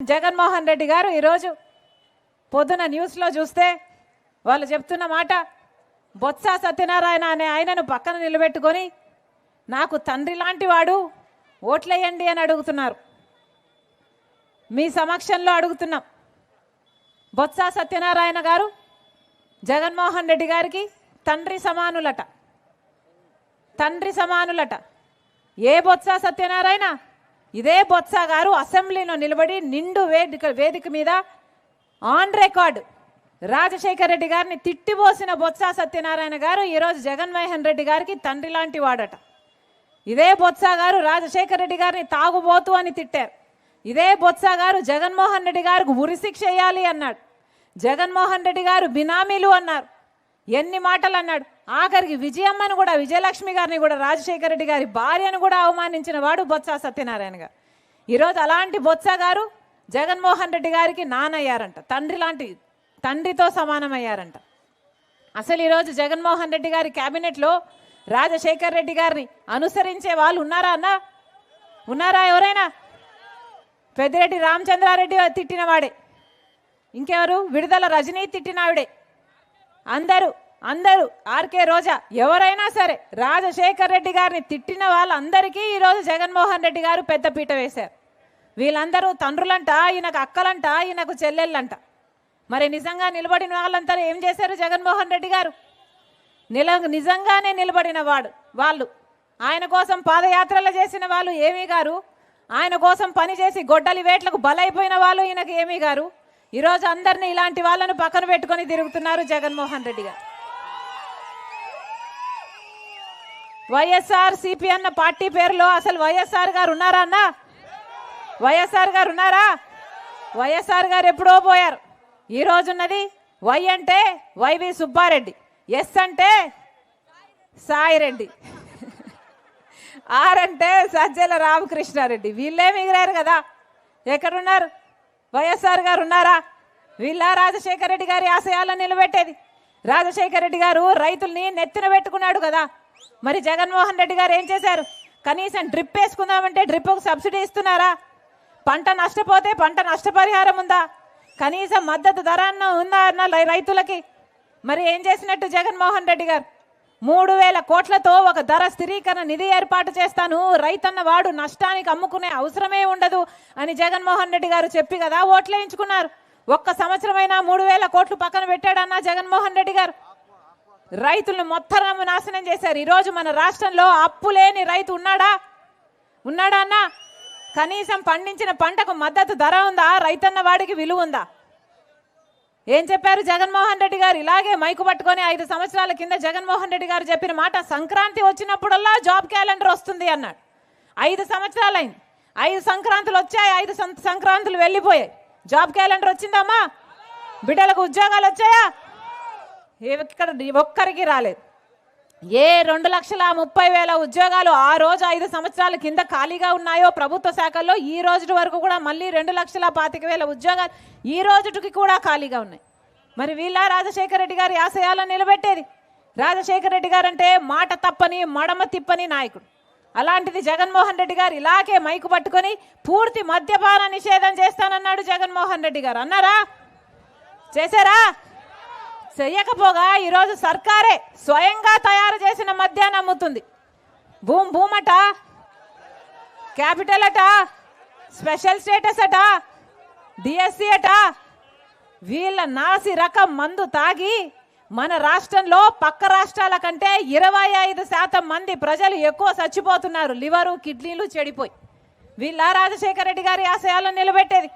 జగన్మోహన్ రెడ్డి గారు ఈరోజు పొద్దున న్యూస్లో చూస్తే వాళ్ళు చెప్తున్న మాట బొత్స సత్యనారాయణ అనే ఆయనను పక్కన నిలబెట్టుకొని నాకు తండ్రి లాంటి వాడు ఓట్లేయండి అని అడుగుతున్నారు. మీ సమక్షంలో అడుగుతున్నాం. బొత్స సత్యనారాయణ గారు జగన్మోహన్ రెడ్డి గారికి తండ్రి సమానులట. తండ్రి సమానులట. ఏ బొత్స సత్యనారాయణ? ఇదే బొత్స గారు అసెంబ్లీలో నిలబడి నిండు వేదిక వేదిక మీద ఆన్ రికార్డ్ రాజశేఖర రెడ్డి గారిని తిట్టిపోసిన బొత్స సత్యనారాయణ గారు ఈరోజు జగన్మోహన్ రెడ్డి గారికి తండ్రి లాంటి వాడట. ఇదే బొత్స గారు రాజశేఖర రెడ్డి గారిని తాగుబోతు అని తిట్టారు. ఇదే బొత్స గారు జగన్మోహన్ రెడ్డి గారికి ఉరిశిక్ష వేయాలి అన్నాడు. జగన్మోహన్ రెడ్డి గారు బినామీలు అన్నారు. ఎన్ని మాటలు అన్నాడు. ఆఖరికి విజయమ్మను కూడా విజయలక్ష్మి గారిని కూడా రాజశేఖర రెడ్డి గారి భార్యను కూడా అవమానించిన వాడు బొత్స సత్యనారాయణ గారు. ఈరోజు అలాంటి బొత్స గారు జగన్మోహన్ రెడ్డి గారికి నానయ్యారంట. తండ్రి లాంటి తండ్రితో సమానమయ్యారంట. అసలు ఈరోజు జగన్మోహన్ రెడ్డి గారి క్యాబినెట్లో రాజశేఖర్ రెడ్డి గారిని అనుసరించే వాళ్ళు ఉన్నారా అన్న? ఉన్నారా ఎవరైనా? పెద్దిరెడ్డి రామచంద్రారెడ్డి తిట్టినవాడే ఇంకెవరు? విడుదల రజనీ తిట్టినావిడే అందరూ అందరూ ఆర్కే రోజా ఎవరైనా సరే రాజశేఖర్ రెడ్డి గారిని తిట్టిన వాళ్ళందరికీ ఈరోజు జగన్మోహన్ రెడ్డి గారు పెద్ద పీట వేశారు. వీళ్ళందరూ తండ్రులంట ఈయనకు అక్కలంట ఈయనకు చెల్లెళ్ళంట. మరి నిజంగా నిలబడిన వాళ్ళంతా ఏం చేశారు జగన్మోహన్ రెడ్డి గారు? నిల నిజంగానే నిలబడిన వాడు వాళ్ళు. ఆయన కోసం పాదయాత్రలు చేసిన వాళ్ళు ఏమీ గారు? ఆయన కోసం పనిచేసి గొడ్డలి వేట్లకు బలైపోయిన వాళ్ళు ఈయనకు ఏమీ గారు? ఈరోజు అందరినీ ఇలాంటి వాళ్ళను పక్కన పెట్టుకొని తిరుగుతున్నారు జగన్మోహన్ రెడ్డి గారు. వైఎస్ఆర్ సిపి అన్న పార్టీ పేరులో అసలు వైఎస్ఆర్ గారు ఉన్నారా అన్న? వైఎస్ఆర్ గారు ఉన్నారా? వైఎస్ఆర్ గారు ఎప్పుడో పోయారు. ఈ రోజున్నది వై అంటే వైవి సుబ్బారెడ్డి ఎస్ అంటే సాయిరెడ్డి ఆర్ అంటే సజ్జల రామకృష్ణారెడ్డి. వీళ్ళే మిగిలారు కదా. ఎక్కడున్నారు? వైఎస్ఆర్ గారు ఉన్నారా? వీళ్ళ రాజశేఖర రెడ్డి గారి ఆశయాలను నిలబెట్టేది. రాజశేఖర రెడ్డి గారు రైతుల్ని నెత్తిన పెట్టుకున్నాడు కదా. మరి జగన్మోహన్ రెడ్డి గారు ఏం చేశారు? కనీసం డ్రిప్ వేసుకుందామంటే డ్రిప్కు సబ్సిడీ ఇస్తున్నారా? పంట నష్టపోతే పంట నష్టపరిహారం ఉందా? కనీసం మద్దతు ధర అన్న ఉందా అన్న రైతులకి? మరి ఏం చేసినట్టు జగన్మోహన్ రెడ్డి గారు? మూడు వేల కోట్లతో ఒక ధర స్థిరీకరణ నిధి ఏర్పాటు చేస్తాను. రైతన్న వాడు నష్టానికి అమ్ముకునే అవసరమే ఉండదు అని జగన్మోహన్ రెడ్డి గారు చెప్పి కదా ఓట్లేయించుకున్నారు. ఒక్క సంవత్సరమైనా మూడు వేల కోట్లు పక్కన పెట్టాడన్నా జగన్మోహన్ రెడ్డి గారు. రైతులను మొత్తం నాశనం చేశారు. ఈరోజు మన రాష్ట్రంలో అప్పు లేని రైతు ఉన్నాడా? ఉన్నాడా అన్నా? కనీసం పండించిన పంటకు మద్దతు ధర ఉందా? రైతన్న వాడికి విలువ ఉందా? ఏం చెప్పారు జగన్మోహన్ రెడ్డి గారు? ఇలాగే మైకు పట్టుకొని ఐదు సంవత్సరాల కింద జగన్మోహన్ రెడ్డి గారు చెప్పిన మాట సంక్రాంతి వచ్చినప్పుడల్లా జాబ్ క్యాలెండర్ వస్తుంది అన్నాడు. ఐదు సంవత్సరాలైంది. ఐదు సంక్రాంతులు వచ్చాయి ఐదు సం- సంక్రాంతులు వెళ్ళిపోయాయి. జాబ్ క్యాలెండర్ వచ్చిందమ్మా? బిడ్డలకు ఉద్యోగాలు వచ్చాయా? ఇక్కడ ఒక్కరికి రాలేదు. ఏ రెండు లక్షల ముప్పై వేల ఉద్యోగాలు ఆ రోజు ఐదు సంవత్సరాల కింద ఖాళీగా ఉన్నాయో ప్రభుత్వ శాఖల్లో ఈ రోజు వరకు కూడా మళ్ళీ రెండు లక్షల పాతిక వేల ఉద్యోగాలు ఈ రోజుకి కూడా ఖాళీగా ఉన్నాయి. మరి వీళ్ళ రాజశేఖర రెడ్డి గారి ఆశయాలను నిలబెట్టేది? రాజశేఖర రెడ్డి గారు అంటే మాట తప్పని మడమ తిప్పని నాయకుడు. అలాంటిది జగన్మోహన్ రెడ్డి గారు ఇలాగే మైకు పట్టుకొని పూర్తి మద్యపాన నిషేధం చేస్తానన్నాడు జగన్మోహన్ రెడ్డి గారు. అన్నారా? చేశారా? చెయ్యకపోగా ఈరోజు సర్కారే స్వయంగా తయారు చేసిన మద్యాన్ని అమ్ముతుంది. భూమ్ భూమట క్యాపిటల్ అట స్పెషల్ స్టేటస్ అట డిఎస్సి అట వీళ్ళ నాసి రకం మందు తాగి మన రాష్ట్రంలో పక్క రాష్ట్రాల కంటే ఇరవై ఐదు శాతం మంది ప్రజలు ఎక్కువ చచ్చిపోతున్నారు. లివరు కిడ్నీలు చెడిపోయి. వీళ్ళ రాజశేఖర రెడ్డి గారి ఆశయాలను నిలబెట్టేది.